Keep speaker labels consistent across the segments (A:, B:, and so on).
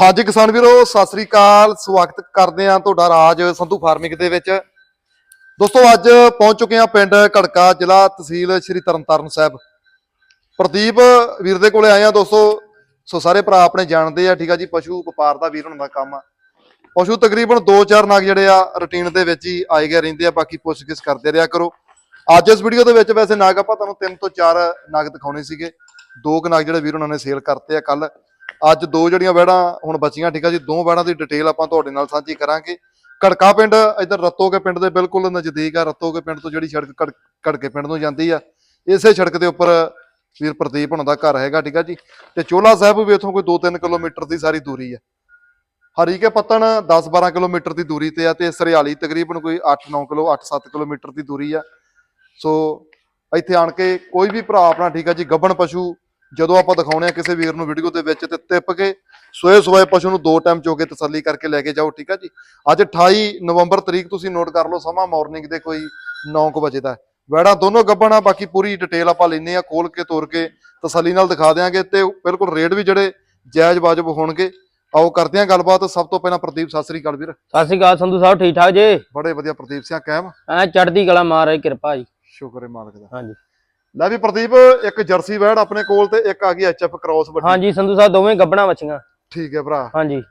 A: ਹਾਂਜੀ ਕਿਸਾਨ ਵੀਰੋ, ਸਤਿ ਸ੍ਰੀ ਅਕਾਲ। ਸਵਾਗਤ ਕਰਦੇ ਆ ਤੁਹਾਡਾ ਰਾਜ ਸੰਧੂ ਫਾਰਮਿੰਗ ਦੇ ਵਿੱਚ। ਦੋਸਤੋ, ਅੱਜ ਪਹੁੰਚ ਚੁੱਕੇ ਆ ਪਿੰਡ ਘੜਕਾ ਜ਼ਿਲ੍ਹਾ ਤਹਿਸੀਲ ਸ਼੍ਰੀ ਤਰਨਤਾਰਨ ਸਾਹਿਬ। ਪ੍ਰਦੀਪ ਵੀਰ ਦੇ ਕੋਲੇ ਆਏ ਆ ਦੋਸਤੋ। ਸੋ ਸਾਰੇ ਭਰਾ ਆਪਣੇ ਜਾਣਦੇ ਆ, ਠੀਕ ਆ ਜੀ? ਪਸ਼ੂ ਵਪਾਰ ਦਾ ਵੀਰ ਹੁੰਦਾ ਕੰਮ ਆ। ਪਸ਼ੂ ਤਕਰੀਬਨ 2-4 ਨਗ ਜਿਹੜੇ ਆ, ਰੁਟੀਨ ਦੇ ਵਿੱਚ ਹੀ ਆਏ ਗਏ ਰਹਿੰਦੇ ਆ, ਬਾਕੀ ਪੁੱਛਗਿੱਛ ਕਰਦੇ ਰਿਹਾ ਕਰੋ। ਅੱਜ ਇਸ ਵੀਡੀਓ ਦੇ ਵਿੱਚ ਵੈਸੇ ਨਾਗ ਆਪਾਂ ਤੁਹਾਨੂੰ 3 ਤੋਂ 4 ਨਗ ਦਿਖਾਉਣੇ ਸੀਗੇ। ਦੋ ਕੁ ਨਗ ਜਿਹੜੇ ਵੀਰ ਉਹਨਾਂ ਨੇ ਸੇਲ ਕਰਤੇ ਆ ਕੱਲ ਅੱਜ ਦੋ ਜਿਹੜੀਆਂ ਵੈੜਾਂ ਹੁਣ ਬਚੀਆਂ, ਠੀਕ ਆ ਜੀ? ਦੋ ਵੈੜਾਂ ਦੀ ਡਿਟੇਲ ਆਪਾਂ ਤੁਹਾਡੇ ਨਾਲ ਸਾਂਝੀ ਕਰਾਂਗੇ। ਕੜਕਾ ਪਿੰਡ, ਇੱਧਰ ਰਤੋਕੇ ਪਿੰਡ ਦੇ ਬਿਲਕੁਲ ਨਜ਼ਦੀਕ ਆ। ਰਤੋਕੇ ਪਿੰਡ ਤੋਂ ਜਿਹੜੀ ਸੜਕ ਕੜ- ਕੜਕੇ ਪਿੰਡ ਨੂੰ ਜਾਂਦੀ ਆ, ਇਸੇ ਸੜਕ ਦੇ ਉੱਪਰ ਵੀਰ ਪ੍ਰਦੀਪ ਹੁਣਾਂ ਦਾ ਘਰ ਹੈਗਾ, ਠੀਕ ਆ ਜੀ? ਤੇ ਚੋਲਾ ਸਾਹਿਬ ਵੀ ਇੱਥੋਂ ਕੋਈ 2-3 ਕਿਲੋਮੀਟਰ ਦੀ ਸਾਰੀ ਦੂਰੀ ਆ। ਹਰੀਕੇ ਪੱਤਣ 10-12 ਕਿਲੋਮੀਟਰ ਦੀ ਦੂਰੀ ਤੇ ਆ ਤੇ ਸਰਿਆਲੀ ਤਕਰੀਬਨ ਕੋਈ 8-9 ਕਿਲੋ 8-7 ਕਿਲੋਮੀਟਰ ਦੀ ਦੂਰੀ ਆ। ਸੋ, ਇੱਥੇ ਆਣ ਕੇ ਕੋਈ ਵੀ ਭਰਾ ਆਪਣਾ, ਠੀਕ ਆ ਜੀ? ਗੱਬਣ ਪਸ਼ੂ ਜਦੋਂ ਆਪਾਂ ਦਿਖਾਉਣੇ ਆ ਕਿਸੇ ਵੀਰ ਨੂੰ ਵੀਡੀਓ ਦੇ ਵਿੱਚ ਤੇ ਟਿੱਪ ਕੇ ਸੋਏ ਸੋਏ ਪਸ਼ੂ ਨੂੰ ਦੋ ਟਾਈਮ ਚੋ ਕੇ ਤਸੱਲੀ ਕਰਕੇ ਲੈ ਕੇ ਜਾਓ ਠੀਕ ਆ ਜੀ? ਅੱਜ 28 ਨਵੰਬਰ ਤਰੀਕ ਤੁਸੀਂ ਨੋਟ ਕਰ ਲਓ ਸਮਾਂ ਮਾਰਨਿੰਗ ਦੇ ਕੋਈ 9:00 ਵਜੇ ਦਾ ਹੈ। ਵੈੜਾਂ ਦੋਨੋਂ ਗੱਬਣ ਆ ਬਾਕੀ ਪੂਰੀ ਡਿਟੇਲ ਆਪਾਂ ਲੈਨੇ ਆ ਖੋਲ ਕੇ ਤੋਰ ਕੇ ਤਸੱਲੀ ਨਾਲ ਦਿਖਾ ਦਿਆਂਗੇ ਤੇ ਬਿਲਕੁਲ ਰੇਟ ਵੀ ਜਿਹੜੇ ਜਾਇਜ਼ ਵਾਜਬ ਹੋਣਗੇ। ਆਓ ਕਰਦੇ ਆਂ ਗੱਲਬਾਤ। ਸਭ ਤੋਂ ਪਹਿਲਾਂ ਪ੍ਰਦੀਪ ਸਤਿ ਸ੍ਰੀ ਅਕਾਲ ਵੀਰ।
B: ਸਤਿ ਸ਼੍ਰੀ ਅਕਾਲ ਸੰਧੂ ਸਾਹਿਬ ਠੀਕ ਠਾਕ ਜੇ?
A: ਬੜੇ ਵਧੀਆ ਪ੍ਰਦੀਪ ਸਿੰਘ ਕਾਇਮ
B: ਐ ਚੜਦੀ ਕਲਾ ਮਹਾਰਾਜ ਕਿਰਪਾ ਜੀ।
A: ਸ਼ੁਕਰ ਹੈ ਮਾਲਕ ਦਾ।
B: ਹਾਂਜੀ।
A: ਲੈ ਵੀ ਪ੍ਰਦੀਪ ਇੱਕ ਜਰਸੀ ਵੈੜ ਆਪਣੇ ਕੋਲ ਤੇ ਇੱਕ ਆ ਗਈ ਐਚਐਫ ਕ੍ਰਾਸ ਵੱਡੀ।
B: ਹਾਂਜੀ ਸੰਧੂ ਸਾਹਿਬ ਦੋਵੇਂ ਗੱਬਣਾ ਬੱਚੀਆਂ
A: ਠੀਕ ਹੈ ਭਰਾ।
B: ਹਾਂਜੀ।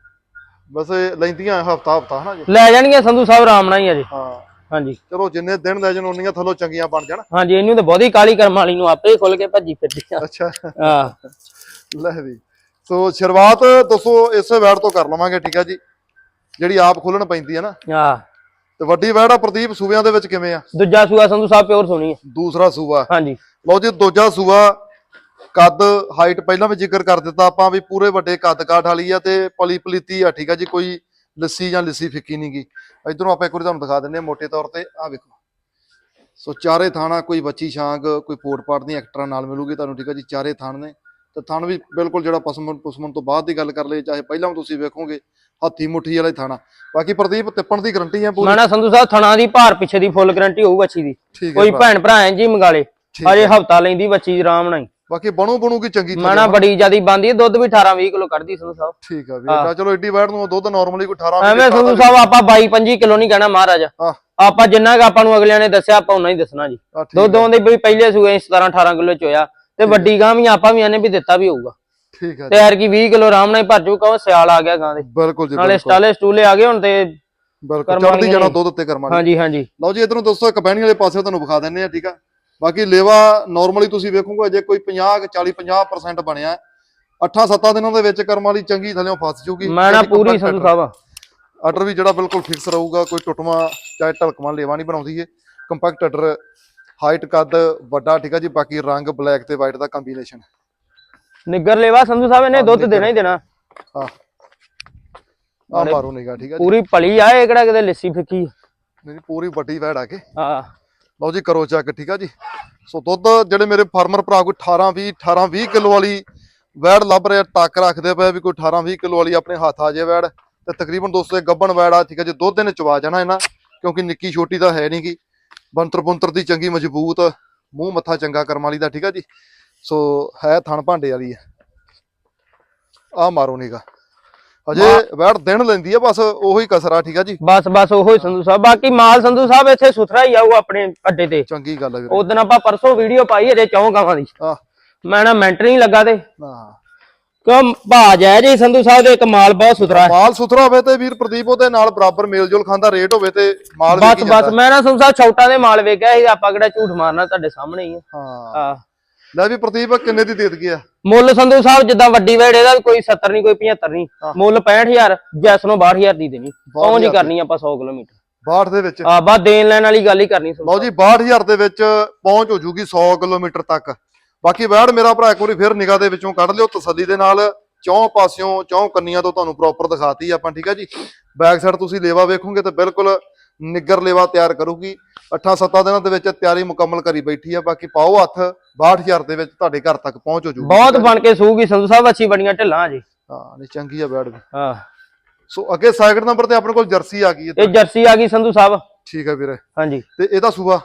A: ਬਸ ਲੈਂਦੀਆਂ ਹਫਤਾ ਹਫਤਾ ਹਨਾ ਜੀ?
B: ਲੈ ਜਾਣਗੀਆਂ ਸੰਧੂ ਸਾਹਿਬ ਆਰਾਮ ਨਾਲ ਹੀ ਅਜੇ।
A: ਹਾਂ।
B: ਹਾਂਜੀ।
A: ਚਲੋ ਜਿੰਨੇ ਦਿਨ ਲੈ ਜਾਣ ਉਨੀਆਂ ਥੱਲੋਂ ਚੰਗੀਆਂ ਬਣ ਜਾਣ।
B: ਹਾਂਜੀ ਇਹਨੂੰ ਤਾਂ ਬਹੁਤੀ ਕਾਲੀ ਕਰਮ ਵਾਲੀ ਨੂੰ ਆਪੇ ਖੁੱਲ ਕੇ ਭੱਜੀ ਫਿਰਦੀ ਆ।
A: ਅੱਛਾ।
B: ਹਾਂ।
A: ਲੈ ਵੀ। ਸੋ ਸ਼ੁਰੂਆਤ ਦੱਸੋ ਇਸੇ ਵੈੜ ਤੋਂ ਕਰ ਲਵਾਂਗੇ ਠੀਕ ਆ ਜੀ? ਜਿਹੜੀ ਆਪ ਖੋਲਣ ਪੈਂਦੀ ਹੈ ਨਾ।
B: ਹਾਂ।
A: ਤੇ ਵੱਡੀ ਵੈੜ ਆ ਪ੍ਰਦੀਪ ਸੂਬਿਆਂ ਦੇ ਵਿੱਚ ਕਿਵੇਂ ਆ?
B: ਦੂਜਾ ਸੂਆ ਸੰਧੂ ਸਾਹਿਬ ਪਿਓਰ ਸੁਣੀ ਹੈ
A: ਦੂਸਰਾ ਸੂਆ।
B: ਹਾਂਜੀ।
A: ਲਓ ਜੀ ਦੂਜਾ ਸੂਆ ਕੱਦ ਹਾਈਟ ਪਹਿਲਾਂ ਵੀ ਜ਼ਿਕਰ ਕਰ ਦਿੱਤਾ ਆਪਾਂ ਵੀ ਪੂਰੇ ਵੱਡੇ ਕੱਦ ਕਾਠ ਵਾਲੀ ਆ ਤੇ ਪਲੀ ਪਲੀਤੀ ਆ ਠੀਕ ਆ ਜੀ ਕੋਈ ਲੱਸੀ ਜਾਂ ਲੱਸੀ ਫਿੱਕੀ ਨਹੀਂ ਗੀ। ਇਧਰੋਂ ਆਪਾਂ ਇੱਕ ਵਾਰੀ ਤੁਹਾਨੂੰ ਦਿਖਾ ਦਿੰਨੇ ਆ ਮੋٹے ਤੌਰ ਤੇ ਆ ਵੇਖੋ। ਸੋ ਚਾਰੇ ਥਾਣਾ ਕੋਈ ਬੱਚੀ ਛਾਂਗ ਕੋਈ ਪੋਟ ਪਾਟ ਦੀਆਂ ਐਕਟਰਾਂ ਨਾਲ ਮਿਲੂਗੀ ਤੁਹਾਨੂੰ ਠੀਕ ਆ ਜੀ ਚਾਰੇ ਥਾਣ ਨੇ। ਤੇ ਥਣ ਵੀ ਬਿਲਕੁਲ ਜਿਹੜਾ ਪਸਮਨ ਪਸਮਨ ਤੋਂ ਬਾਅਦ ਦੀ ਗੱਲ ਕਰ ਲਈ ਚਾਹੇ ਪਹਿਲਾਂ ਤੁਸੀਂ ਵੇਖੋਗੇ ਹੱਥੀ ਮੁੱਠੀ ਵਾਲਾ ਹੀ ਥਾਣਾ। ਬਾਕੀ ਪ੍ਰਦੀਪ ਤਿੱਪਣ ਦੀ ਗਰੰਟੀ ਆ ਪੂਰੀ?
B: ਮੈਂ ਨਾ ਸੰਧੂ ਸਾਹਿਬ ਥਣਾ ਦੀ ਭਾਰ ਪਿੱਛੇ ਦੀ ਫੁੱਲ ਗਾਰੰਟੀ ਹੋਊ ਬੱਚੀ ਦੀ।
A: ਹੈ
B: ਕੋਈ। ਭੈਣ ਭਰਾ ਐਂ ਜੀ ਮੰਗਾ ਲੇ।
A: ਠੀਕ
B: ਅਜੇ
A: ਹੈ।
B: ਹਫਤਾ ਲੈਂਦੀ ਬੱਚੀ ਆਰਾਮ ਨਾਲ ਹੀ।
A: ਬਾਕੀ ਬਣੂ ਬਣੂਗੀ ਚੰਗੀ
B: ਮੈਂ ਨਾ ਬੜੀ ਜਿਆਦੀ ਬੰਦੀ ਹੈ ਦੁੱਧ ਵੀ 18 20 ਕਿਲੋ ਕੱਢਦੀ ਸੰਧੂ ਸਾਹਿਬ।
A: ਠੀਕ ਆ ਵੀਰ ਚਲੋ ਏਡੀ ਵੈੜ ਨੂੰ ਦੁੱਧ ਨਾਰਮਲੀ ਕੋਈ 18
B: ਐਵੇਂ ਸੰਧੂ ਸਾਹਿਬ ਆਪਾਂ 22 25 ਕਿਲੋ ਨਹੀਂ ਕਹਿਣਾ ਮਹਾਰਾਜ।
A: ਹਾਂ।
B: ਆਪਾਂ ਜਿੰਨਾ ਕੁ ਆਪਾਂ ਨੂੰ ਅਗਲਿਆਂ ਨੇ ਦੱਸਿਆ ਆਪਾਂ ਉਹਨਾਂ ਹੀ ਦੱਸਣਾ ਜੀ। ਦੁੱਧ ਆਉਂਦੇ ਵੀ ਪਹਿਲੇ ਸੂਏ 17 18 ਕਿਲੋ ਚ ਹੋਇਆ ਤੇ ਵੱਡੀ ਗਾਂ ਵੀ ਆਪਾਂ ਵੀ ਆਨੇ ਵੀ ਦਿੱਤਾ ਵੀ ਹੋਊਗਾ।
A: ਠੀਕ ਹੈ
B: ਤੇ ਯਾਰ ਕੀ 20 ਕਿਲੋ ਆਰਾਮ ਨਾਲ ਭਰ ਜੂ ਕਹੋ ਸਿਆਲ ਆ ਗਿਆ ਗਾਂ ਦੇ।
A: ਬਿਲਕੁਲ ਜੀ
B: ਨਾਲੇ ਸਟਾਲੇ ਸਟੂਲੇ ਆ ਗਏ ਹੁਣ ਤੇ
A: ਬਿਲਕੁਲ ਚੜਦੀ ਜਾਣਾ। ਦੁੱਧ ਉੱਤੇ ਕਰਮਾਂ
B: ਹਾਂਜੀ ਹਾਂਜੀ।
A: ਲਓ ਜੀ ਇਧਰੋਂ ਦੋਸਤੋ ਇੱਕ ਬਹਿਣੀ ਵਾਲੇ ਪਾਸੇ ਤੁਹਾਨੂੰ ਵਿਖਾ ਦਿੰਨੇ ਆ ਠੀਕ ਆ। ਬਾਕੀ ਲੇਵਾ ਨਾਰਮਲੀ ਤੁਸੀਂ ਵੇਖੋਗੇ ਜੇ ਕੋਈ 50 40 50% ਬਣਿਆ 8-7 ਦਿਨਾਂ ਦੇ ਵਿੱਚ ਕਰਮ ਵਾਲੀ ਚੰਗੀ ਥੱਲੇੋਂ ਫਸ ਜੂਗੀ।
B: ਮੈਂ ਨਾ ਪੂਰੀ ਸੰਧੂ ਸਾਹਿਬ
A: ਆਰਡਰ ਵੀ ਜਿਹੜਾ ਬਿਲਕੁਲ ਫਿਕਸ ਰਹੂਗਾ ਕੋਈ ਟੁੱਟਵਾ ਚਾਹੇ ਢਲਕਵਾਂ ਲੇਵਾ ਨਹੀਂ ਬਣਾਉਂਦੀ ਏ ਕੰਪੈਕਟ ਆਰਡਰ ਹਾਈਟ ਕੱਦ ਵੱਡਾ ਠੀਕ ਆ ਜੀ ਬਾਕੀ ਰੰਗ ਬਲੈਕ ਤੇ ਵਾਈਟ ਦਾ ਕੰਬੀਨੇਸ਼ਨ
B: ਨਿੱਗਰ ਲੈਵਾ ਸੰਧੂ ਸਾਹਿਬ ਇਹਨੇ ਦੁੱਧ। ਦੇਣਾ ਹੀ ਦੇਣਾ।
A: ਆ ਆ ਮਾਰੋ ਨਿਗਾ ਠੀਕ ਆ ਜੀ।
B: ਪੂਰੀ ਭਲੀ ਆ ਇਹ ਕਿਹੜਾ ਕਿਤੇ ਲੱਸੀ ਫਿੱਕੀ।
A: ਮੇਰੀ ਪੂਰੀ ਵੱਡੀ ਵੈੜ ਆ ਕੇ।
B: ਹਾਂ।
A: ਲਓ ਜੀ ਕਰੋ ਚੈੱਕ ਠੀਕ ਆ ਜੀ। ਸੋ ਦੁੱਧ ਜਿਹੜੇ ਮੇਰੇ ਫਾਰਮਰ ਭਰਾ ਕੋਈ 18 20 18 20 ਕਿਲੋ ਵਾਲੀ ਵੈੜ ਲੱਭ ਰਿਹਾ ਟੱਕ ਰੱਖਦੇ ਪਏ ਵੀ ਕੋਈ 18 20 ਕਿਲੋ ਵਾਲੀ ਆਪਣੇ ਹੱਥ ਆ ਜੇ ਵੈੜ। ਤੇ ਤਕਰੀਬਨ ਦੋਸਤੋ ਇਹ ਗੱਬਣ ਵੈੜ ਆ ਠੀਕ ਆ ਜੀ। ਦੁੱਧ ਇਹਨੇ ਚਵਾ ਜਾਣਾ ਇਹਨਾਂ ਕਿਉਂਕਿ ਨਿੱਕੀ ਛੋਟੀ ਤਾਂ ਹੈ ਨਹੀਂਗੀ ਬੰਤਰ ਬੰਤਰ ਦੀ ਚੰਗੀ ਮਜ਼ਬੂਤ ਮੂੰਹ ਮੱਥਾ ਚੰਗਾ ਕਰਮ ਵਾਲੀ ਦਾ ਠੀਕ ਆ ਜੀ। ਸੋ ਹੈ ਥਣ ਭਾਂਡੇ ਵਾਲੀ ਆ ਆ ਮਾਰੋ ਨੀਗਾ ਅਜੇ ਵੈੜ ਦਿਨ ਲੈਂਦੀ ਆ ਬਸ ਉਹੀ ਕਸਰਾ ਠੀਕ ਆ ਜੀ?
B: ਬਸ ਬਸ ਉਹੋ ਹੀ ਸੰਧੂ ਸਾਹਿਬ। ਬਾਕੀ ਮਾਲ ਸੰਧੂ ਸਾਹਿਬ ਇੱਥੇ ਸੁਥਰਾ ਹੀ ਆਊ ਆਪਣੇ ਅੱਡੇ ਤੇ।
A: ਚੰਗੀ ਗੱਲ ਆ ਵੀਰੇ।
B: ਉਦੋਂ ਆਪਾਂ ਪਰਸੋਂ ਵੀਡੀਓ ਪਾਈ ਅਜੇ ਚੌਂ ਗਾਵਾਂ ਦੀ।
A: ਆ
B: ਮੈਂ ਨਾ ਮੈਂਟਰ ਨਹੀਂ ਲੱਗਾ ਤੇ।
A: ਹਾਂ।
B: ਕਿਉਂ ਭਾ ਜਾਇ ਜੀ ਸੰਧੂ ਸਾਹਿਬ ਦੇ ਇੱਕ ਮਾਲ ਬਹੁਤ ਸੁਥਰਾ ਹੈ।
A: ਮਾਲ ਸੁਥਰਾ ਹੋਵੇ ਤੇ ਵੀਰ ਪ੍ਰਦੀਪ ਉਹਦੇ ਨਾਲ ਬਰਾਬਰ ਮੇਲ ਜੋਲ ਖਾਂਦਾ ਰੇਟ ਹੋਵੇ ਤੇ ਮਾਲ
B: ਬਸ ਬਸ ਮੈਂ ਨਾ ਸੰਧੂ ਸਾਹਿਬ ਛੋਟਾਂ ਦੇ ਮਾਲ ਵੇਖਿਆ ਸੀ ਆਪਾਂ ਕਿਹੜਾ ਝੂਠ ਮਾਰਨਾ ਤੁਹਾਡੇ ਸਾਹਮਣੇ ਹੀ ਆ।
A: ਹਾਂ।
B: ਹਾਂ
A: ਲੈ ਵੀ ਪ੍ਰਦੀਪ ਕਿੰਨੇ ਦੀ ਦੇ ਦਈਏ
B: ਮੁੱਲ ਸੰਧੂ ਸਾਹਿਬ ਜਿੱਦਾਂ ਵੱਡੀ ਵੇੜ ਇਹਦਾ ਕੋਈ 70 ਨਹੀਂ ਕੋਈ 75 ਨਹੀਂ। ਮੁੱਲ 65000 ਜੈਸ ਨੂੰ 62000 ਦੀ ਦੇਣੀ। ਪਹੁੰਚ ਹੀ
A: 62,000
B: ਕਰਨੀ ਆਪਾਂ 100 ਕਿਲੋਮੀਟਰ।
A: 62 ਦੇ ਵਿੱਚ?
B: ਆ ਬਸ ਦੇਣ ਲੈਣ ਵਾਲੀ ਗੱਲ ਹੀ ਕਰਨੀ
A: ਲਓ ਜੀ 62000 ਦੇ ਵਿੱਚ ਪਹੁੰਚ ਹੋ ਜੂਗੀ 100 ਕਿਲੋਮੀਟਰ ਤੱਕ। ਬਾਕੀ ਵੈੜ ਮੇਰਾ ਭਰਾ ਇੱਕ ਵਾਰੀ ਫਿਰ ਨਿਗਾਹ ਦੇ ਵਿੱਚੋਂ ਕੱਢ ਲਿਓ ਤਸੱਲੀ ਦੇ ਨਾਲ। ਚੌਂ ਪਾਸਿਓਂ ਚੌਂ ਕੰਨੀਆਂ ਤੋਂ ਤੁਹਾਨੂੰ ਪ੍ਰੋਪਰ ਦਿਖਾਤੀ ਆਪਾਂ ਠੀਕ ਆ ਜੀ? ਬੈਕ ਸਾਈਡ ਤੁਸੀਂ ਲੇਵਾ ਵੇਖੋਗੇ ਤੇ ਬਿਲਕੁਲ ਨਿੱਗਰ ਲੇਵਾ ਤਿਆਰ ਕਰੂਗੀ। 8-7 ਦਿਨਾਂ ਦੇ ਵਿੱਚ ਤਿਆਰੀ ਮੁਕੰਮਲ ਕਰੀ ਬੈਠੀ ਆ। ਬਾਕੀ ਪਾਓ ਹੱਥ 62000 ਦੇ ਵਿੱਚ ਤੁਹਾਡੇ ਘਰ ਤੱਕ ਪਹੁੰਚ ਹੋ ਜੂਗੀ
B: ਬਹੁਤ ਬਣ ਕੇ ਸੂਗੀ ਸੰਧੂ ਸਾਹਿਬ ਅੱਛੀ ਬੜੀਆਂ ਢਿੱਲਾਂ ਜੀ।
A: ਹਾਂ ਨਹੀਂ ਚੰਗੀ ਆ ਵੈੜ ਵੀ।
B: ਹਾਂ।
A: ਸੋ ਅੱਗੇ ਸੈਕਿੰਡ ਨੰਬਰ ਤੇ ਆਪਣੇ ਕੋਲ ਜਰਸੀ ਆ ਗਈ
B: ਇਹ ਜਰਸੀ ਆ ਗਈ ਸੰਧੂ ਸਾਹਿਬ।
A: ਠੀਕ ਹੈ ਵੀਰੇ।
B: ਹਾਂਜੀ।
A: ਤੇ ਇਹਦਾ ਸੂਆ।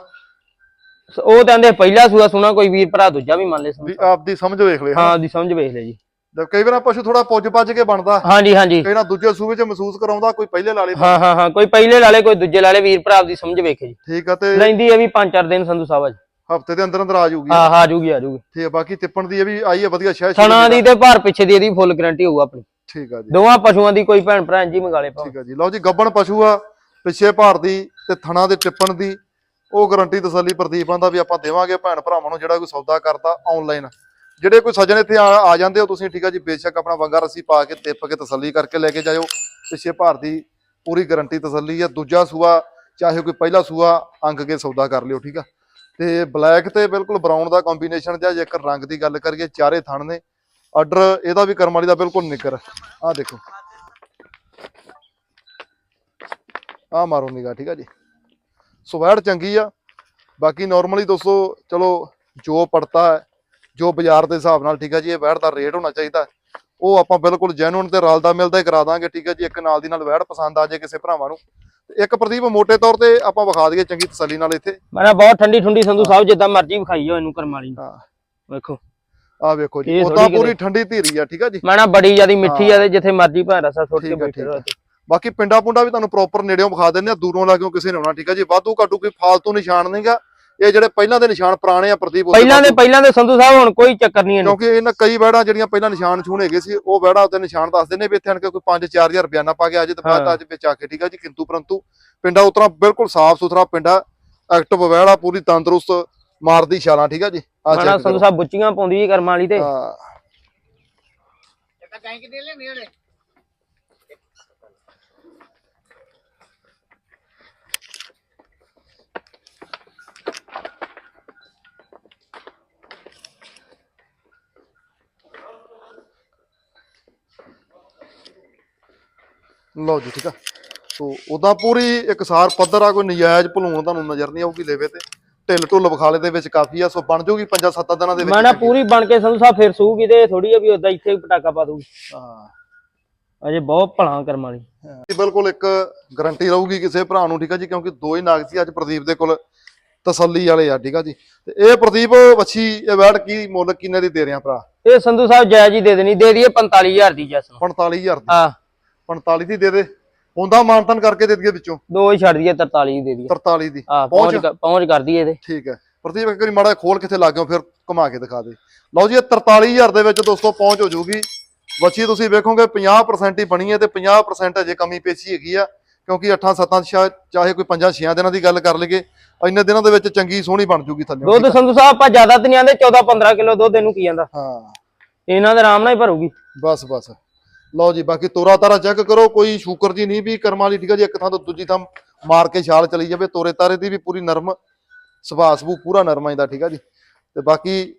B: ਉਹ ਕਹਿੰਦੇ ਪਹਿਲਾ ਸੂਆ ਸੁਣਾ ਕੋਈ ਵੀਰ ਭਰਾ ਦੂਜਾ ਵੀ ਮੰਨ ਲੈ ਸੰਧੂ
A: ਵੀ ਆਪਦੀ ਸਮਝ ਵੇਖ ਲਿਆ
B: ਹਾਂ। ਦੀ ਸਮਝ ਵੇਖ ਲੈ ਜੀ।
A: ਤੇ ਕਈ ਵਾਰ ਪਸ਼ੂ ਥੋੜਾ ਪੁੱਜ ਪੱਜ ਕੇ ਬਣਦਾ।
B: ਹਾਂਜੀ ਹਾਂਜੀ।
A: ਕਈ ਨਾ ਦੂਜੇ ਸੂਬੇ 'ਚ ਮਹਿਸੂਸ ਕਰਾਉਂਦਾ ਕੋਈ ਪਹਿਲੇ ਲਾਲੇ
B: ਹਾਂ ਹਾਂ ਹਾਂ ਕੋਈ ਪਹਿਲੇ ਲਾਲੇ ਕੋਈ ਦੂਜੇ ਲਾਲੇ ਵੀਰ ਭਰਾ ਦੀ ਸਮਝ ਵੇਖੇ ਜੀ।
A: ਠੀਕ ਆ ਤੇ
B: ਲੈਂਦੀ ਇਹ ਵੀ 5-4 ਦਿਨ ਸੰਧੂ ਸਾਹਿਬ ਜੀ।
A: ਹਫ਼ਤੇ ਦੇ ਅੰਦਰ ਅੰਦਰ ਆ ਜਾਊਗੀ
B: ਹਾਂ ਆ ਜੂਗੀ ਆ ਜੂਗੀ।
A: ਠੀਕ ਆ ਬਾਕੀ ਤਿੱਪਣ ਦੀ ਇਹ ਵੀ ਆਈ ਹੈ ਵਧੀਆ ਸ਼ਹਿ
B: ਥਣਾ ਦੀ ਤੇ ਭਾਰ ਪਿੱਛੇ ਦੀ ਇਹਦੀ ਫੁੱਲ ਗਾਰੰਟੀ ਹੋਊ ਆਪਣੀ।
A: ਠੀਕ ਆ ਜੀ।
B: ਦੋਵਾਂ ਪਸ਼ੂਆਂ ਦੀ ਕੋਈ ਭੈਣ ਭਰਾ ਜੀ ਮੰਗਾ ਲੇ ਭਾਵੇਂ।
A: ਠੀਕ ਆ ਜੀ। ਲਓ ਜੀ ਗੱਬਣ ਪਸ਼ੂ ਆ ਪਿੱਛੇ ਭਾਰ ਦੀ ਤੇ ਥਣਾ ਦੇ ਟਿੱਪਣ ਦੀ। ਉਹ ਗਾਰੰਟੀ ਤਸੱਲੀ ਪ੍ਰਦੀਪਾਂ ਦਾ ਵੀ ਆਪਾਂ ਦੇਵਾਂਗੇ ਭੈਣ ਭਰਾਵਾਂ ਨੂੰ ਜਿਹੜਾ ਕੋਈ ਸੌਦਾ ਕਰਦਾ ਆਨਲਾਈਨ ਜਿਹੜੇ ਕੋਈ ਸੱਜਣ ਇੱਥੇ ਆ ਆ ਜਾਂਦੇ ਹੋ, ਤੁਸੀਂ ਠੀਕ ਆ ਜੀ, ਬੇਸ਼ੱਕ ਆਪਣਾ ਵੰਗਾ ਰੱਸੀ ਪਾ ਕੇ ਤਿੱਪ ਕੇ ਤਸੱਲੀ ਕਰਕੇ ਲੈ ਕੇ ਜਾਇਓ। ਪਿੱਛੇ ਭਾਰ ਦੀ ਪੂਰੀ ਗਾਰੰਟੀ ਤਸੱਲੀ ਆ। ਦੂਜਾ ਸੂਆ, ਚਾਹੇ ਕੋਈ ਪਹਿਲਾ ਸੂਆ, ਅੰਕ ਕੇ ਸੌਦਾ ਕਰ ਲਿਓ, ਠੀਕ ਆ। ਤੇ ਬਲੈਕ ਤੇ ਬਿਲਕੁਲ ਬਰਾਊਨ ਦਾ ਕੰਬੀਨੇਸ਼ਨ ਜਾਂ ਜੇਕਰ ਰੰਗ ਦੀ ਗੱਲ ਕਰੀਏ, ਚਾਰੇ ਥਣ ਨੇ। ਆਰਡਰ ਇਹਦਾ ਵੀ ਕਰਮ ਵਾਲੀ ਦਾ ਬਿਲਕੁਲ ਨਿਕਰ। ਆ ਦੇਖੋ। ਆ ਮਾਰੋ ਨਿਗਾ ਠੀਕ ਆ ਜੀ। ਸਵੈੜ ਚੰਗੀ ਆ। ਬਾਕੀ ਨਾਰਮਲੀ ਦੋਸਤੋ, ਚਲੋ, ਜੋ ਪੜਤਾ ਹੈ ਜੋ ਬਾਜ਼ਾਰ ਦੇ ਹਿਸਾਬ ਨਾਲ ਠੀਕ ਆ ਜੀ ਇਹ ਵੈੜ ਦਾ ਰੇਟ ਹੋਣਾ ਚਾਹੀਦਾ। ਹੈ, ਉਹ ਆਪਾਂ ਬਿਲਕੁਲ ਜੈਨੂਨ ਤੇ ਰਲਦਾ ਮਿਲਦਾ ਹੀ ਕਰਾ ਦਾਂਗੇ ਠੀਕ ਆ ਜੀ ਇੱਕ ਨਾਲ ਦੀ ਨਾਲ ਵੈੜ ਪਸੰਦ ਆ ਜੇ ਕਿਸੇ ਭਰਾਵਾਂ ਨੂੰ। ਤੇ ਇੱਕ ਪ੍ਰਦੀਪ ਮੋٹے ਤੌਰ ਤੇ ਆਪਾਂ ਵਿਖਾ ਦਈਏ ਚੰਗੀ ਤਸੱਲੀ ਨਾਲ ਇੱਥੇ।
B: ਮੈਂ ਬਹੁਤ ਠੰਡੀ ਠੰਡੀ ਸੰਧੂ ਸਾਹਿਬ ਜਿੱਦਾਂ ਮਰਜ਼ੀ ਵਿਖਾਈ ਜਾਓ ਇਹਨੂੰ ਕਰਮ ਵਾਲੀ ਨੂੰ।
A: ਹਾਂ।
B: ਵੇਖੋ।
A: ਆ ਵੇਖੋ ਜੀ ਉਦਾਂ
B: ਥੋੜ੍ਹੀ
A: ਪੂਰੀ ਠੰਡੀ ਧੀਰੀ ਆ ਠੀਕ ਆ ਜੀ।
B: ਮੈਂ ਨਾ ਬੜੀ ਜਿਆਦੀ ਮਿੱਠੀ ਆ ਤੇ ਜਿੱਥੇ ਮਰਜ਼ੀ ਭਾਂ ਰਸਾ ਸੁੱਟ ਕੇ ਬੈਠੇ ਰਹੋ।
A: ਬਾਕੀ ਪਿੰਡਾ ਪੁੰਡਾ ਵੀ ਤੁਹਾਨੂੰ ਪ੍ਰੋਪਰ ਨੇੜਿਓਂ ਵਿਖਾ ਦਿੰਦੇ ਆ ਦੂਰੋਂ ਲੱਗਿਓ ਕਿਸੇ ਨੇ ਆਉਣਾ ਠੀਕ ਆ ਜੀ। ਵਾਧੂ ਘਾਟੂ ਕੋਈ ਫਾਲਤੂ ਨਿਸ਼ਾਨ ਨਹੀਂਗਾ ਇਹ ਜਿਹੜੇ ਪਹਿਲਾਂ ਦੇ ਨਿਸ਼ਾਨ ਪੁਰਾਣੇ ਆ ਪ੍ਰਦੀਪ
B: ਪਹਿਲਾਂ ਦੇ ਪਹਿਲਾਂ ਦੇ ਸੰਧੂ ਸਾਹਿਬ ਹੁਣ ਕੋਈ ਚੱਕਰ ਨਹੀਂ ਇਹਨੂੰ।
A: ਕਿਉਂਕਿ ਇਹਨਾਂ ਕਈ ਵੈੜਾਂ ਜਿਹੜੀਆਂ ਪਹਿਲਾਂ ਨਿਸ਼ਾਨ ਛੂਣ ਹੈਗੇ ਸੀ ਉਹ ਵੈੜਾਂ ਉੱਤੇ ਨਿਸ਼ਾਨ ਦੱਸਦੇ ਨੇ ਵੀ ਇੱਥੇ ਆਣ ਕੇ ਕੋਈ 5-4000 ਰੁਪਿਆ ਨਾ ਪਾ ਕੇ ਅੱਜ ਤੇ ਬਾਅਦ। ਅੱਜ ਵਿੱਚ ਆ ਕੇ ਠੀਕ ਆ ਜੀ ਕਿੰਤੂ ਪਰੰਤੂ ਪਿੰਡਾ ਉਤਰਾ ਬਿਲਕੁਲ ਸਾਫ਼ ਸੁਥਰਾ ਪਿੰਡਾ ਐਕਟਿਵ ਵੈੜਾ ਪੂਰੀ ਤੰਦਰੁਸਤ ਮਾਰਦੀ ਛਾਲਾਂ ਠੀਕ ਆ ਜੀ। ਆ ਚੈੱਕ
B: ਸੰਧੂ ਸਾਹਿਬ ਬੁੱਚੀਆਂ ਪਾਉਂਦੀ ਜੀ ਕਰਮ ਵਾਲੀ ਤੇ।
A: ਹਾਂ। ਲਓ ਜੀ ਠੀਕ ਆ। ਸੋ ਉਹਦਾ ਪੂਰੀ ਇਕਸਾਰ ਪੱਧਰ ਆ ਕੋਈ ਨਜਾਇਜ਼ ਭਲੂਣ ਤੁਹਾਨੂੰ ਨਜ਼ਰ ਨਹੀਂ ਆਊਗੀ ਲੈਵੇ ਤੇ। ਢਿੱਲ ਢੁੱਲ ਵਿਖਾਲੇ ਦੇ ਵਿੱਚ ਕਾਫੀ ਆ ਸੋ ਬਣ ਪੰਜਾਂ ਸੱਤਾਂ ਦਿਨਾਂ ਦੇ ਵਿੱਚ
B: ਮੈਂ ਨਾ ਪੂਰੀ ਬਣ ਕੇ ਸੰਧੂ ਸਾਹਿਬ ਫਿਰ ਸੂਗੀ ਤੇ ਥੋੜੀ ਆ ਵੀ ਉਦਾਂ ਇੱਥੇ ਹੀ ਪਟਾਕਾ ਪਾ ਦੂਗੀ
A: ਹਾਂ।
B: ਅਜੇ ਬਹੁਤ ਭਲਾ ਕਰਮ ਵਾਲੀ।
A: ਜੀ ਬਿਲਕੁਲ ਇੱਕ ਗਾਰੰਟੀ ਰਹੂਗੀ ਕਿਸੇ ਭਰਾ ਨੂੰ ਠੀਕ ਆ ਜੀ ਕਿਉਂਕਿ ਦੋ ਹੀ ਨਾਗ ਸੀ ਅੱਜ ਪ੍ਰਦੀਪ ਦੇ ਕੋਲ ਤਸੱਲੀ ਵਾਲੇ ਆ ਠੀਕ ਆ ਜੀ। ਤੇ ਇਹ ਪ੍ਰਦੀਪ ਵੱਛੀ ਇਹ ਵੈੜ ਕੀ ਮੁੱਲ ਕਿੰਨੇ ਦੀ ਦੇ ਰਿਆਂ ਭਰਾ?
B: ਇਹ ਸੰਧੂ ਸਾਹਿਬ ਜਾਇਜ਼ ਹੀ ਦੇ ਦੇਣੀ ਦੇ ਦਈਏ 45000 ਦੀ ਜੈਸ ਨੂੰ।
A: 45000 ਦੀ।
B: ਆ
A: 45 ਦੀ ਦੇ ਦੇ। ਹੁੰਦਾ ਮਾਨਤਨ ਕਰਕੇ ਦੇ ਦਈਏ ਵਿੱਚੋਂ।
B: ਦੋ ਹੀ ਛੱਡ ਦਈਏ 43 ਦੀ ਦੇ ਦਈਏ।
A: 43 ਦੀ। ਪਹੁੰਚ।
B: ਪਹੁੰਚ ਕਰ- ਦਈਏ ਤੇ
A: ਠੀਕ ਹੈ। ਪ੍ਰਦੀਪ ਇੱਕ ਵਾਰੀ ਮਾੜਾ ਖੋਲ ਕਿੱਥੇ ਲੱਗਿਓ ਫਿਰ ਘੁਮਾ ਕੇ ਦਿਖਾ ਦੇ। ਲਓ ਜੀ ਇਹ 43000 ਦੇ ਵਿੱਚ ਦੋਸਤੋ ਪਹੁੰਚ ਹੋ ਜਾਊਗੀ ਵੱਛੀ ਤੁਸੀਂ ਵੇਖੋਗੇ 50% ਹੀ ਬਣੀ ਹੈ ਤੇ 50% ਅਜੇ ਕਮੀ ਪੇਸ਼ੀ ਹੈਗੀ ਆ ਕਿਉਂਕਿ 8 7 ਚਾਹੇ ਕੋਈ 5 6 ਦਿਨਾਂ ਦੀ ਗੱਲ ਕਰ ਲਈਏ ਇੰਨੇ ਦਿਨਾਂ ਦੇ ਵਿੱਚ ਚੰਗੀ ਸੋਹਣੀ ਬਣ ਜੂਗੀ ਥੱਲੇ।
B: ਦੁੱਧ ਸੰਧੂ ਸਾਹਿਬ ਆਪਾਂ ਜ਼ਿਆਦਾ ਤੇ ਨਹੀਂ ਆਂਦੇ 14 15 ਕਿਲੋ ਦੁੱਧ ਇਹਨੂੰ ਕੀ ਜਾਂਦਾ?
A: ਹਾਂ।
B: ਇਹਨਾਂ ਦੇ ਆਰਾਮ ਨਾਲ ਹੀ ਭਰੂਗੀ।
A: ਬਸ ਬਸ। ਲਓ ਜੀ, ਬਾਕੀ ਤੋਰਾ ਤਾਰਾ ਚੈੱਕ ਕਰੋ, ਕੋਈ ਸ਼ੂਕਰ ਜੀ ਨਹੀਂ ਵੀ ਕਰਮ ਵਾਲੀ, ਠੀਕ ਹੈ ਜੀ, ਇੱਕ ਥਾਂ ਤੋਂ ਦੂਜੀ ਥਾਂ ਮਾਰ ਕੇ ਛਾਲ ਚਲੀ ਜਾਵੇ। ਤੋਰੇ ਤਾਰੇ ਦੀ ਵੀ ਪੂਰੀ ਨਰਮ ਸੁਭਾਅ ਪੂਰਾ ਨਰਮ ਆਇਦਾ ਠੀਕ ਹੈ ਜੀ। ਤੇ ਬਾਕੀ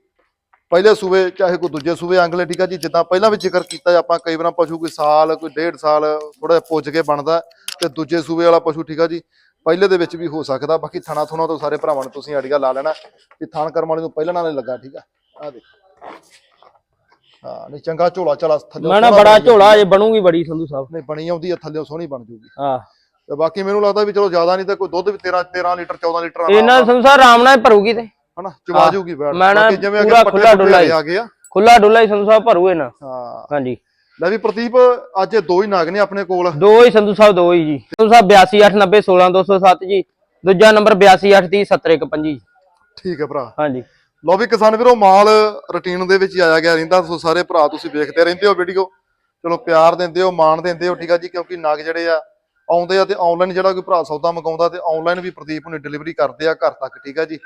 A: ਪਹਿਲੇ ਸੂਬੇ, ਚਾਹੇ ਕੋਈ ਦੂਜੇ ਸੂਬੇ ਅੰਗਲੇ ਠੀਕ ਹੈ ਜੀ, ਜਿੱਦਾਂ ਪਹਿਲਾਂ ਵੀ ਜ਼ਿਕਰ ਕੀਤਾ ਆਪਾਂ, ਕਈ ਵਾਰ ਪਸ਼ੂ ਕੋਈ ਸਾਲ, ਕੋਈ ਡੇਢ ਸਾਲ ਥੋੜਾ ਪੁੱਜ ਕੇ ਬਣਦਾ ਤੇ ਦੂਜੇ ਸੂਬੇ ਵਾਲਾ ਪਸ਼ੂ, ਠੀਕ ਆ ਜੀ, ਪਹਿਲੇ ਦੇ ਵਿੱਚ ਵੀ ਹੋ ਸਕਦਾ। ਬਾਕੀ ਥਣਾ ਥੁਣਾ ਤੋਂ ਸਾਰੇ ਭਰਾਵਾਂ ਨੂੰ ਤੁਸੀਂ ਅੜੀਆ ਲਾ ਲੈਣਾ ਤੇ ਥਾਣ ਕਰਮ ਵਾਲੇ ਨੂੰ ਪਹਿਲਾਂ ਨਾਲ ਲੱਗਾ, ਠੀਕ ਆ। ਆ ਦੇਖੋ। ਹਾਂ ਨਹੀਂ ਚੰਗਾ ਝੋਲਾ ਚਲਾ ਥੱਲੇ
B: ਮੈਂ ਨਾ ਬੜਾ ਝੋਲਾ ਅਜੇ ਬਣੂਗੀ ਬੜੀ ਸੰਧੂ ਸਾਹਿਬ।
A: ਨਹੀਂ ਬਣੀ ਆਉਂਦੀ ਆ ਥੱਲੇ ਸੋਹਣੀ ਬਣ ਜੂਗੀ
B: ਆ
A: ਤੇ ਬਾਕੀ ਮੈਨੂੰ ਲੱਗਦਾ ਵੀ ਚਲੋ ਜ਼ਿਆਦਾ ਨਹੀਂ ਤਾਂ ਕੋਈ ਦੁੱਧ ਵੀ 13 13 ਲੀਟਰ 14 ਲੀਟਰ ਆਰਾਮ
B: ਇਹਨਾਂ ਸੰਧੂ ਸਾਹਿਬ ਆਰਾਮ ਨਾਲ ਹੀ ਭਰੂਗੀ ਤੇ।
A: ਹਨਾ ਚਵਾ
B: ਹਾਂ।
A: ਜੂਗੀ ਬੈਠ।
B: ਮੈਂ ਨਾ
A: ਜਿਵੇਂ ਅੱਗੇ
B: ਖੁੱਲਾ ਡੁੱਲਾ ਹੀ।
A: ਆ ਗਏ ਆ।
B: ਖੁੱਲਾ ਡੁੱਲਾ ਹੀ ਸੰਧੂ ਸਾਹਿਬ ਭਰੂ ਇਹਨਾਂ
A: ਹਾਂ।
B: ਹਾਂਜੀ।
A: ਲੈ ਵੀ ਪ੍ਰਦੀਪ ਅੱਜ ਇਹ ਦੋ ਹੀ ਨਾਗ ਨੇ ਆਪਣੇ ਕੋਲ।
B: ਦੋ ਹੀ ਸੰਧੂ ਸਾਹਿਬ ਦੋ ਹੀ ਜੀ। ਸੰਧੂ ਸਾਹਿਬ 8289 16207 ਜੀ। ਦੂਜਾ ਨੰਬਰ 8283 ਜੀ।
A: ਠੀਕ ਹੈ ਭਰਾ।
B: ਹਾਂਜੀ।
A: ਲੋ ਵੀ ਕਿਸਾਨ ਵੀਰੋ, ਮਾਲ ਰੁਟੀਨ ਦੇ ਵਿੱਚ ਹੀ ਆਇਆ ਗਿਆ ਰਹਿੰਦਾ। ਸੋ ਸਾਰੇ ਭਰਾ ਤੁਸੀਂ ਵੇਖਦੇ ਰਹਿੰਦੇ ਹੋ ਵੀਡੀਓ ਚਲੋ, ਪਿਆਰ ਦਿੰਦੇ ਹੋ, ਮਾਣ ਦਿੰਦੇ ਹੋ, ਠੀਕ ਆ ਜੀ, ਕਿਉਂਕਿ ਨਗ ਜਿਹੜੇ ਆ, ਆਉਂਦੇ ਆ ਤੇ ਆਨਲਾਈਨ ਜਿਹੜਾ ਕੋਈ ਭਰਾ ਸੌਦਾ ਮੰਗਾਉਂਦਾ ਤੇ ਆਨਲਾਈਨ ਵੀ ਪ੍ਰਦੀਪ ਨੂੰ ਡਿਲੀਵਰੀ ਕਰਦੇ ਆ ਘਰ ਤੱਕ, ਠੀਕ ਆ ਜੀ।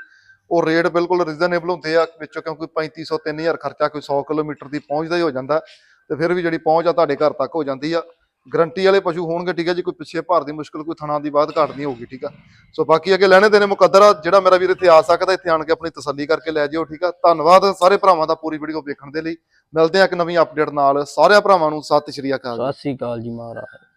A: ਉਹ ਰੇਟ ਬਿਲਕੁਲ ਰੀਜ਼ਨੇਬਲ ਹੁੰਦੇ ਆ, ਵਿੱਚੋਂ ਕਿਉਂਕਿ 3500 3000 ਖਰਚਾ ਕੋਈ 100 ਕਿਲੋਮੀਟਰ ਦੀ ਪਹੁੰਚਦਾ ਹੀ ਹੋ ਜਾਂਦਾ। ਤੇ ਫਿਰ ਵੀ ਜਿਹੜੀ ਪਹੁੰਚ ਆ, ਤੁਹਾਡੇ ਘਰ ਤੱਕ ਹੋ ਜਾਂਦੀ ਆ। ਗਰੰਟੀ ਵਾਲੇ ਪਸ਼ੂ ਹੋਣਗੇ, ਠੀਕ ਹੈ ਜੀ, ਕੋਈ ਪਿੱਛੇ ਭਾਰ ਦੀ ਮੁਸ਼ਕਲ, ਕੋਈ ਥਣਾ ਦੀ ਬਾਤ ਘਾਟ ਨਹੀਂ ਹੋਊਗੀ, ਠੀਕ ਆ। ਸੋ ਬਾਕੀ ਅੱਗੇ ਲੈਣੇ ਦੇਣੇ ਮੁਕੱਦਰ ਆ, ਜਿਹੜਾ ਮੇਰਾ ਵੀਰ ਇੱਥੇ ਆ ਸਕਦਾ, ਇੱਥੇ ਆਣ ਕੇ ਆਪਣੀ ਤਸੱਲੀ ਕਰਕੇ ਲੈ ਜਿਓ, ਠੀਕ ਆ। ਧੰਨਵਾਦ ਸਾਰੇ ਭਰਾਵਾਂ ਦਾ ਪੂਰੀ ਵੀਡੀਓ ਵੇਖਣ ਦੇ ਲਈ। ਮਿਲਦੇ ਆ ਇੱਕ ਨਵੀਂ ਅਪਡੇਟ ਨਾਲ। ਸਾਰਿਆਂ ਭਰਾਵਾਂ ਨੂੰ ਸਤਿ ਸ਼੍ਰੀ ਅਕਾਲ
B: ਸਤਿ ਸ੍ਰੀ ਅਕਾਲ ਜੀ, ਮਹਾਰਾਜ।